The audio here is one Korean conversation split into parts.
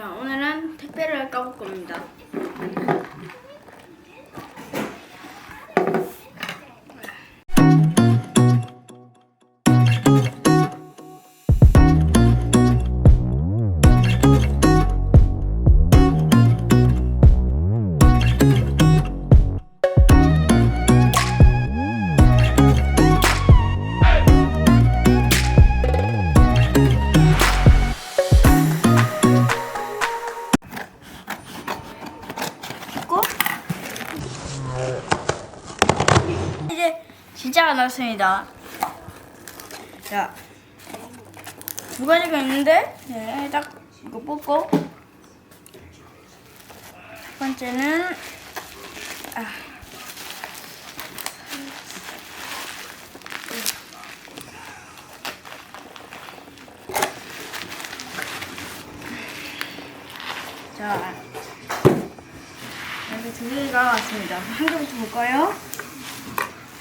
자, 오늘은 택배를 까볼 겁니다. 진짜가 나왔습니다. 자, 두 가지가 있는데, 네, 딱 이거 뽑고, 첫 번째는, 아, 자, 이렇게 두 개가 왔습니다. 한 개부터 볼까요?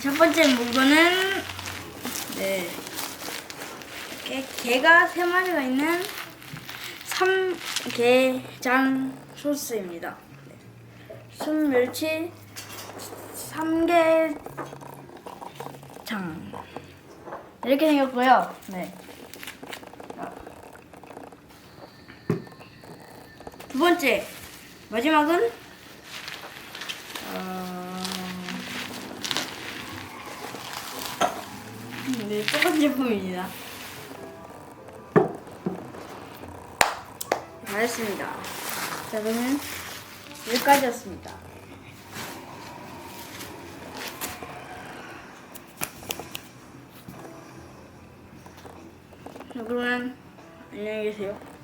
첫 번째 물건은 네 개, 개가 세 마리가 있는 삼게장 소스입니다. 네. 순멸치 삼게장 이렇게 생겼고요. 네. 자. 두 번째 마지막은 네, 똑같은 제품입니다. 다 했습니다. 자, 그러면 여기까지였습니다. 자, 그러면 안녕히 계세요.